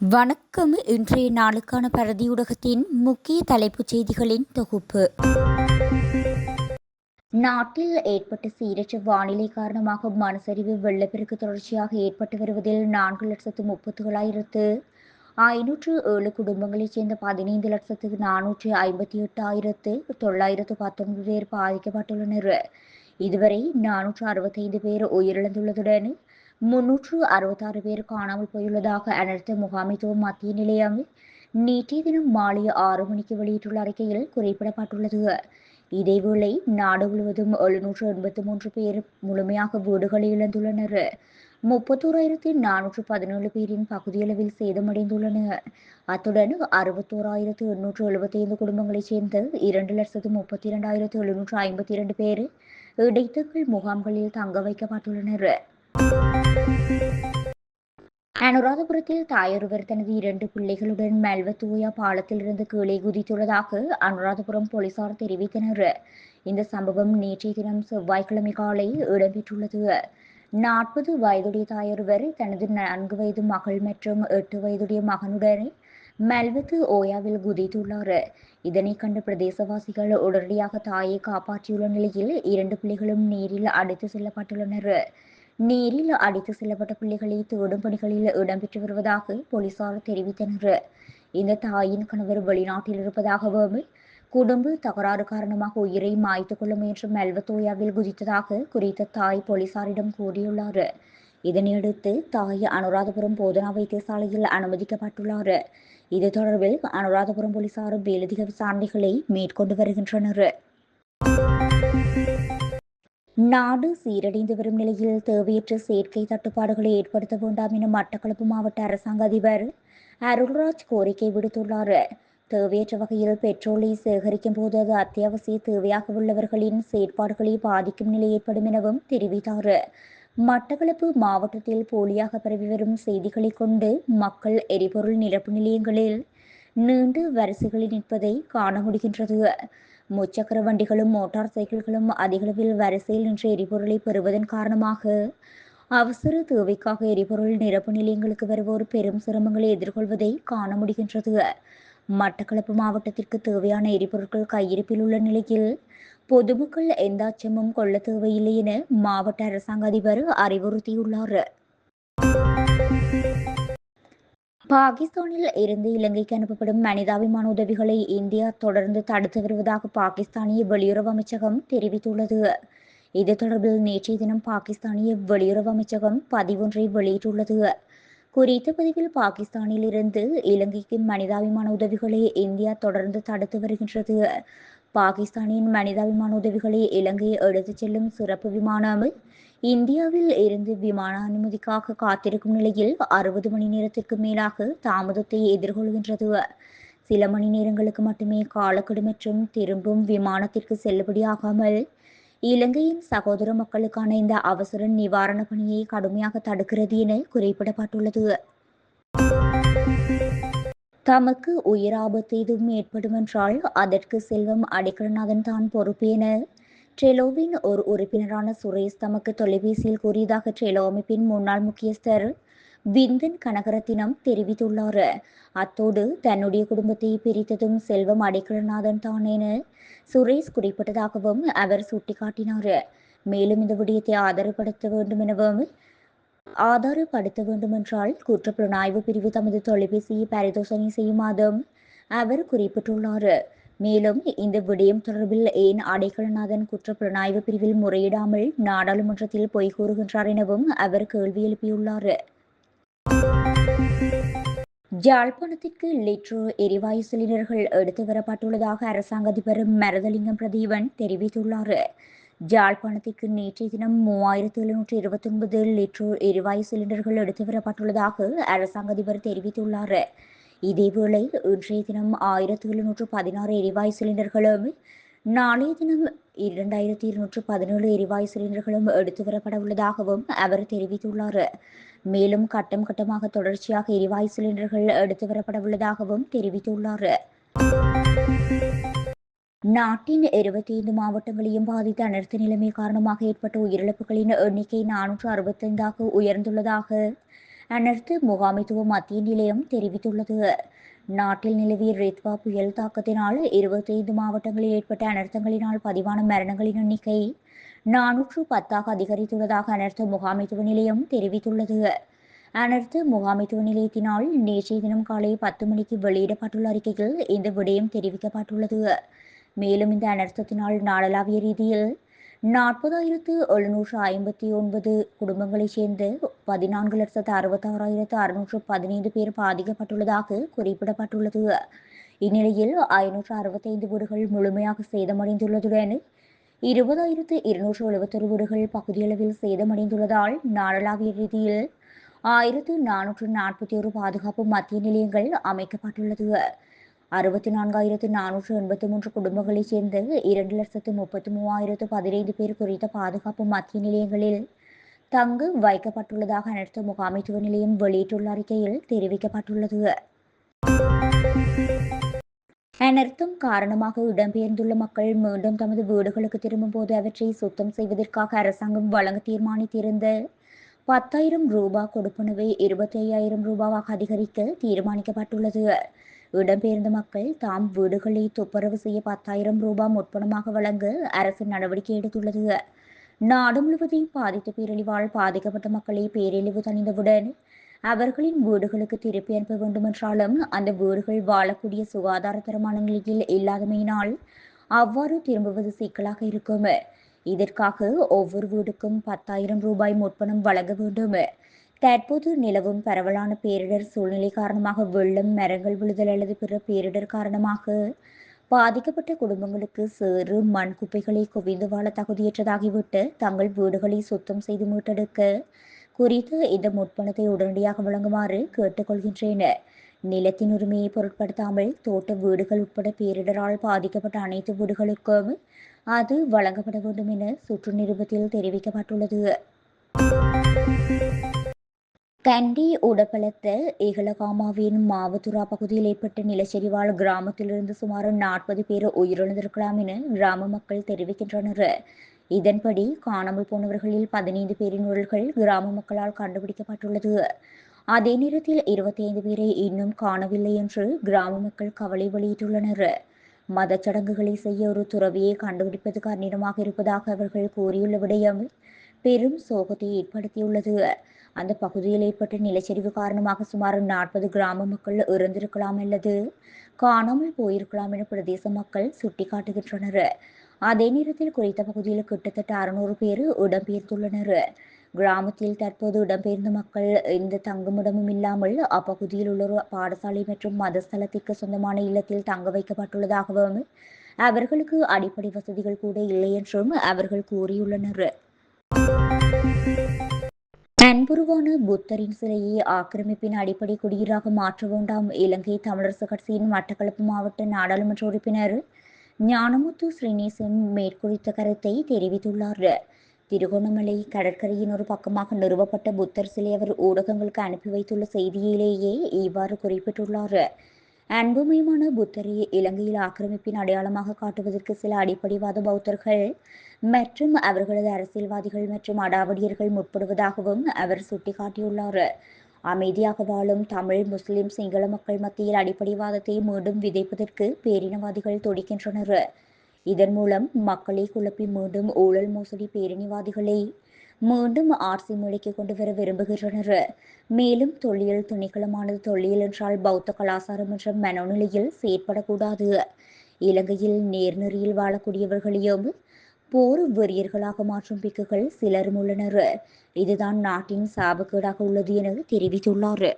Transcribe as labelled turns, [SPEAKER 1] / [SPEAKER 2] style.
[SPEAKER 1] வணக்கம். இன்றைய நாளுக்கான பரதியூடகத்தின் முக்கிய தலைப்புச் செய்திகளின் தொகுப்பு. நாட்டில் ஏற்பட்ட சீரற்ற வானிலை காரணமாக மனசரிவு வெள்ளப்பெருக்கு தொடர்ச்சியாக ஏற்பட்டு வருவதில் நான்கு லட்சத்து முப்பத்துகளாயிரத்து ஐநூற்று ஏழு குடும்பங்களைச் சேர்ந்த பதினைந்து லட்சத்து நானூற்று ஐம்பத்தி எட்டாயிரத்து தொள்ளாயிரத்து பத்தொன்பது பேர் பாதிக்கப்பட்டுள்ளனர். இதுவரை நானூற்று அறுபத்தைந்து பேர் உயிரிழந்துள்ளதுடன் முன்னூற்று அறுபத்தாறு பேர் காணாமல் போயுள்ளதாக அனர்த்த முகாமைத்துவ மத்திய நிலையம் நேற்றைய தினம் மாலை ஆறு மணிக்கு வெளியிட்டுள்ள அறிக்கையில் குறிப்பிடப்பட்டுள்ளது. இதேவேளை நாடு முழுவதும் எழுநூற்று எண்பத்தி மூன்று பேர் முழுமையாக வீடுகளை இழந்துள்ளனர். முப்பத்தோராயிரத்தி நானூற்று பதினேழு பேரின் பகுதியளவில் சேதமடைந்துள்ளனர். அத்துடன் அறுபத்தோராயிரத்து எண்ணூற்று எழுபத்தி ஐந்து குடும்பங்களைச் சேர்ந்த இரண்டு லட்சத்து முப்பத்தி இரண்டாயிரத்து எழுநூற்று ஐம்பத்தி இரண்டு பேர் இடைத்தங்கள் முகாம்களில் தங்க வைக்கப்பட்டுள்ளனர். அனுராதபுரத்தில் தாயொருவர் தனது இரண்டு பிள்ளைகளுடன் மெல்வத்தூயா பாலத்திலிருந்து கீழே குதித்துள்ளதாக அனுராதபுரம் போலீசார் தெரிவித்தனர். இந்த சம்பவம் நேற்றைய தினம் செவ்வாய்க்கிழமை காலை இடம்பெற்றுள்ளது. நாற்பது வயதுடைய தாயொருவர் தனது நான்கு வயது மகள் மற்றும் எட்டு வயதுடைய மகனுடன் மெல்வத்து ஓயாவில் குதித்துள்ளார். இதனை கண்ட பிரதேசவாசிகள் உடனடியாக தாயை காப்பாற்றியுள்ள நிலையில் இரண்டு பிள்ளைகளும் நீரில் அடித்து செல்லப்பட்டுள்ளனர். நீரில் அடித்து செல்லப்பட்ட பிள்ளைகளை தேடும் பணிகளில் இடம்பெற்று வருவதாக போலீசார் தெரிவித்தனர். இந்த தாயின் கணவர் வெளிநாட்டில் இருப்பதாகவும் குடும்ப தகராறு காரணமாக உயிரை மாய்த்துக் கொள்ள முயன்ற மெல்வத்தோயாவில் குதித்ததாக குறித்த தாய் போலீசாரிடம் கூறியுள்ளார். இதனையடுத்து தாய் அனுராதபுரம் போதனா வைத்தியசாலையில் அனுமதிக்கப்பட்டுள்ளார். இது தொடர்பில் அனுராதபுரம் போலீசார் மேலதிக விசாரணைகளை மேற்கொண்டு வருகின்றனர். நாடு சீரடைந்து வரும் நிலையில் தேவையற்ற சேர்க்கை தட்டுப்பாடுகளை ஏற்படுத்த வேண்டாம் என மட்டக்களப்பு மாவட்ட அரசாங்க அதிபர் அருள்ராஜ் கோரிக்கை விடுத்துள்ளார். தேவையற்ற வகையில் பெட்ரோலை சேகரிக்கும் போது அது அத்தியாவசிய தேவையாக உள்ளவர்களின் செயற்பாடுகளை பாதிக்கும் நிலை ஏற்படும் எனவும் தெரிவித்தார். மட்டக்களப்பு மாவட்டத்தில் போலியாக பரவி வரும் செய்திகளை கொண்டு மக்கள் எரிபொருள் நிரப்பு நிலையங்களில் நீண்டு வரிசைகளில் நிற்பதை காண முடிகின்றது. முச்சக்கர வண்டிகளும் மோட்டார் சைக்கிள்களும் அதிகளவில் வரிசையில் நின்று எரிபொருளை பெறுவதன் காரணமாக அவசர தேவைக்காக எரிபொருள் நிரப்பு நிலையங்களுக்கு வருவோர் பெரும் சிரமங்களை எதிர்கொள்வதை காண முடிகின்றது. மட்டக்களப்பு மாவட்டத்திற்கு தேவையான எரிபொருட்கள் கையிருப்பில் உள்ள நிலையில் பொதுமக்கள் எந்த அச்சமும் கொள்ள தேவையில்லை என மாவட்ட அரசாங்க அதிபர் அறிவுறுத்தியுள்ளார். பாகிஸ்தானில் இருந்து இலங்கைக்கு அனுப்பப்படும் மனிதாபிமான உதவிகளை இந்தியா தொடர்ந்து தடுத்து வருவதாக பாகிஸ்தானிய வெளியுறவு அமைச்சகம் தெரிவித்துள்ளது. இது தொடர்பில் நேற்றைய தினம் பாகிஸ்தானிய வெளியுறவு அமைச்சகம் பதிவொன்றை வெளியிட்டுள்ளது. குறித்த பதிவில் பாகிஸ்தானில் இருந்து இலங்கைக்கு மனிதாபிமான உதவிகளை இந்தியா தொடர்ந்து தடுத்து வருகின்றது. பாகிஸ்தானின் மனிதாபிமான உதவிகளை இலங்கையை எடுத்துச் செல்லும் சிறப்பு விமானம் இந்தியாவில் இருந்து விமான அனுமதிக்காக காத்திருக்கும் நிலையில் அறுபது மணி நேரத்திற்கு மேலாக தாமதத்தை எதிர்கொள்கின்றது. சில மணி நேரங்களுக்கு மட்டுமே காலக்கெடு மற்றும் திரும்பும் விமானத்திற்கு செல்லுபடியாகாமல் இலங்கையின் சகோதர மக்களுக்கான இந்த அவசர நிவாரண பணியை கடுமையாக தடுக்கிறது என குறிப்பிடப்பட்டுள்ளது. தமக்கு உயிர் ஆபத்து எதுவும் ஏற்படும் என்றால் அதற்கு செல்வம் அடிக்கடநாதன் தான் பொறுப்பு என ட்ரெலோவின் ஒரு உறுப்பினரான சுரேஷ் தமக்கு தொலைபேசியில் கூறியதாக ட்ரெலோ அமைப்பின் முன்னாள் முக்கியஸ்தர் விந்தன் கனகரத்தினம் தெரிவித்துள்ளார். அத்தோடு தன்னுடைய குடும்பத்தை பிரித்ததும் செல்வம் அடைக்கலநாதன் தான் என சுரேஷ் குறிப்பிட்டதாகவும் அவர் சுட்டிக்காட்டினார். மேலும் இந்த விடயத்தை ஆதரப்படுத்த வேண்டும் எனவும் ஆதாரப்படுத்த வேண்டுமென்றால் குற்றப்புலனாய்வு பிரிவு தமது தொலைபேசியை பரிதோசனை செய்யுமாதும் அவர் குறிப்பிட்டுள்ளார். மேலும் இந்த விடயம் தொடர்பில் ஏன் அடைக்கலநாதன் குற்றப்புலனாய்வு பிரிவில் முறையிடாமல் நாடாளுமன்றத்தில் பொய் கூறுகின்றார் எனவும் அவர் கேள்வி எழுப்பியுள்ளார். ஜாழ்ப்பாணத்திற்கு லிட்ரோ எரிவாயு சிலிண்டர்கள் எடுத்து வரப்பட்டுள்ளதாக அரசாங்க அதிபர் மரதலிங்கம் பிரதீபன் தெரிவித்துள்ளார். ஜாழ்ப்பாணத்திற்கு நேற்றைய தினம் மூவாயிரத்தி எழுநூற்றி இருபத்தி ஒன்பது லிட்ரோ எரிவாயு சிலிண்டர்கள் எடுத்து வரப்பட்டுள்ளதாக அரசாங்க அதிபர் தெரிவித்துள்ளார். இதேவேளை இன்றைய தினம் ஆயிரத்தி எழுநூற்று பதினாறு எரிவாயு சிலிண்டர்களும் நாளைய தினம் இரண்டாயிரத்தி இருநூற்று பதினேழு எரிவாயு சிலிண்டர்களும் எடுத்து வரப்பட உள்ளதாகவும் அவர் தெரிவித்துள்ளார். மேலும் கட்டம் கட்டமாக தொடர்ச்சியாக எரிவாயு சிலிண்டர்கள் எடுத்து வரப்பட உள்ளதாகவும் தெரிவித்துள்ளார். நாட்டின் இருபத்தி ஐந்து மாவட்டங்களையும் பாதித்த அனர்த்த நிலைமை காரணமாக ஏற்பட்ட உயிரிழப்புகளின் எண்ணிக்கை நானூற்று அறுபத்தைந்தாக உயர்ந்துள்ளதாக அனர்த்த முகாமைத்துவ மத்திய நிலையம் தெரிவித்துள்ளது. நாட்டில் நிலவிய ரித்வா புயல் தாக்கத்தினால் இருபத்தைந்து மாவட்டங்களில் ஏற்பட்ட அனர்த்தங்களினால் பதிவான மரணங்களின் எண்ணிக்கை நானூற்று பத்தாக அதிகரித்துள்ளதாக அனர்த்த முகாமைத்துவ நிலையம் தெரிவித்துள்ளது. அனர்த்த முகாமைத்துவ நிலையத்தினால் நேற்றைய தினம் காலை பத்து மணிக்கு வெளியிடப்பட்டுள்ள அறிக்கையில் இந்த விடயம் தெரிவிக்கப்பட்டுள்ளது. மேலும் இந்த அனர்த்தத்தினால் நாடளாவிய ரீதியில் நாற்பதாயிரத்து எழுநூற்று ஐம்பத்தி ஒன்பது குடும்பங்களைச் சேர்ந்த பதினான்கு லட்சத்து அறுபத்தாறாயிரத்து அறுநூற்று பதினைந்து பேர் பாதிக்கப்பட்டுள்ளதாக குறிப்பிடப்பட்டுள்ளது. இந்நிலையில் ஐநூற்று அறுபத்தைந்து வீடுகள் முழுமையாக சேதமடைந்துள்ளதுடன் இருபதாயிரத்து இருநூற்று எழுபத்தொரு வீடுகள் பகுதியளவில் சேதமடைந்துள்ளதால் நாடளாவிய ரீதியில் ஆயிரத்து நானூற்று நாற்பத்தி ஒரு பாதுகாப்பு மத்திய நிலையங்கள் அமைக்கப்பட்டுள்ளது. அறுபத்தி நான்காயிரத்து நானூற்று எண்பத்தி மூன்று குடும்பங்களைச் சேர்ந்த இரண்டு லட்சத்து முப்பத்தி மூவாயிரத்து பதினைந்து பேர் குறித்த பாதுகாப்பு மத்திய நிலையங்களில் தங்கு வைக்கப்பட்டுள்ளதாக அனர்த்த முகாமைத்துவ நிலையம் வெளியிட்டுள்ள அறிக்கையில் தெரிவிக்கப்பட்டுள்ளது. அனர்த்தம் காரணமாக இடம்பெயர்ந்துள்ள மக்கள் மீண்டும் தமது வீடுகளுக்கு திரும்பும் போது அவற்றை சுத்தம் செய்வதற்காக அரசாங்கம் வழங்க தீர்மானித்திருந்த பத்தாயிரம் ரூபாய் கொடுப்பனவை இருபத்தி ஐயாயிரம் ரூபாவாக அதிகரிக்க தீர்மானிக்கப்பட்டுள்ளது. இடம்பெயர்ந்த மக்கள் தாம் வீடுகளை துப்புரவு செய்ய பத்தாயிரம் ரூபாய் முற்பணமாக வழங்க அரசு நடவடிக்கை எடுத்துள்ளது. நாடு முழுவதையும் பாதித்த பேரழிவால் பாதிக்கப்பட்ட மக்களை பேரழிவு தணிந்தவுடன் அவர்களின் வீடுகளுக்கு திருப்பி அனுப்ப வேண்டுமென்றாலும் அந்த வீடுகள் வாழக்கூடிய சுகாதாரத்தரமான நிலையில் இல்லாதமையினால் அவ்வாறு திரும்புவது சிக்கலாக இருக்கும். இதற்காக ஒவ்வொரு வீடுக்கும் பத்தாயிரம் ரூபாய் முற்பணம் வழங்க வேண்டும். தற்போது நிலவும் பரவலான பேரிடர் சூழ்நிலை காரணமாக வெள்ளம் மரங்கள் விழுதல் அல்லது பிற பேரிடர் காரணமாக பாதிக்கப்பட்ட குடும்பங்களுக்கு சேறு மண் குப்பைகளை குவிந்து வாழ தகுதியற்றதாகிவிட்டு தங்கள் வீடுகளை சுத்தம் செய்து மீட்டெடுக்க குறித்து இந்த முற்பணத்தை உடனடியாக வழங்குமாறு கேட்டுக்கொள்கின்றனர். நிலத்தின் உரிமையை பொருட்படுத்தாமல் தோட்ட வீடுகள் உட்பட பேரிடரால் பாதிக்கப்பட்ட அனைத்து வீடுகளுக்கும் அது வழங்கப்பட வேண்டும் என சுற்று நிருபத்தில் தெரிவிக்கப்பட்டுள்ளது. கண்டி உடப்பலத்த ஏகலகாமாவின் மாவத்துரா பகுதியில் ஏற்பட்ட நிலச்சரிவால் கிராமத்திலிருந்து சுமார் நாற்பது பேர் உயிரிழந்திருக்கலாம் என கிராம மக்கள் தெரிவிக்கின்றனர். இதன்படி காணாமல் போனவர்களில் பதினைந்து பேரின் உடல்கள் கிராம மக்களால் கண்டுபிடிக்கப்பட்டுள்ளது. அதே நேரத்தில் இருபத்தி ஐந்து பேரை இன்னும் காணவில்லை என்று கிராம மக்கள் கவலை வெளியிட்டுள்ளனர். மதச்சடங்குகளை செய்ய ஒரு துறவியை கண்டுபிடிப்பது காரணமாக இருப்பதாக அவர்கள் கூறியுள்ள விடயம் பெரும் சோகத்தை ஏற்படுத்தியுள்ளது. அந்த பகுதியில் ஏற்பட்ட நிலச்சரிவு காரணமாக சுமார் நாற்பது கிராம மக்கள் இறந்திருக்கலாம் அல்லது காணாமல் போயிருக்கலாம் என பிரதேச மக்கள் சுட்டிக்காட்டுகின்றனர். அதே நேரத்தில் குறித்த பகுதியில் கிட்டத்தட்ட அறுநூறு பேர் இடம்பெயர்ந்துள்ளனர். கிராமத்தில் தற்போது இடம்பெயர்ந்த மக்கள் எந்த தங்குமிடமும் இல்லாமல் அப்பகுதியில் உள்ள ஒரு பாடசாலை மற்றும் மதஸ்தலத்திற்கு சொந்தமான இல்லத்தில் தங்க வைக்கப்பட்டுள்ளதாகவும் அவர்களுக்கு அடிப்படை வசதிகள் கூட இல்லை என்றும் அவர்கள் கூறியுள்ளனர். அன்புருவான புத்தரின் சிலையை ஆக்கிரமிப்பின் அடிப்படை குடியீராக மாற்ற வேண்டாம். இலங்கை தமிழரசு கட்சியின் மட்டக்களப்பு மாவட்ட நாடாளுமன்ற உறுப்பினர் ஞானமுத்து ஸ்ரீநேசன் மேற்குறித்த கருத்தை தெரிவித்துள்ளார். திருகோணமலை கடற்கரையின் ஒரு பக்கமாக நிறுவப்பட்ட புத்தர் சிலை அவர் ஊடகங்களுக்கு அனுப்பி வைத்துள்ள செய்தியிலேயே இவ்வாறு குறிப்பிட்டுள்ளார். அன்புமயமான புத்தரை இலங்கையில் ஆக்கிரமிப்பின் அடையாளமாக காட்டுவதற்கு சில அடிப்படைவாத பௌத்தர்கள் மற்றும் அவர்களது அரசியல்வாதிகள் மற்றும் அடாவடியர்கள் முற்படுவதாகவும் அவர் சுட்டிக்காட்டியுள்ளார். அமைதியாக வாழும் தமிழ் முஸ்லிம் சிங்கள மக்கள் மத்தியில் அடிப்படைவாதத்தை மீண்டும் விதைப்பதற்கு பேரினவாதிகள் துடிக்கின்றனர். இதன் மூலம் மக்களை குழப்பி மீண்டும் ஊழல் மோசடி பேரினிவாதிகளை மீண்டும் ஆர்சி மொழிக்கு கொண்டு வர விரும்புகின்றனர். மேலும் தொல்லியல் துணிக்களமானது தொல்லியல் என்றால் பௌத்த கலாச்சாரம் என்ற மனோநிலையில் செயற்படக்கூடாது. இலங்கையில் நேர்நெறியில் வாழக்கூடியவர்களையும் போர் வெறியர்களாக மாற்றும் பிக்குகள் சிலரும் உள்ளனர். இதுதான் நாட்டின் சாபக்கேடாக உள்ளது என தெரிவித்துள்ளார்.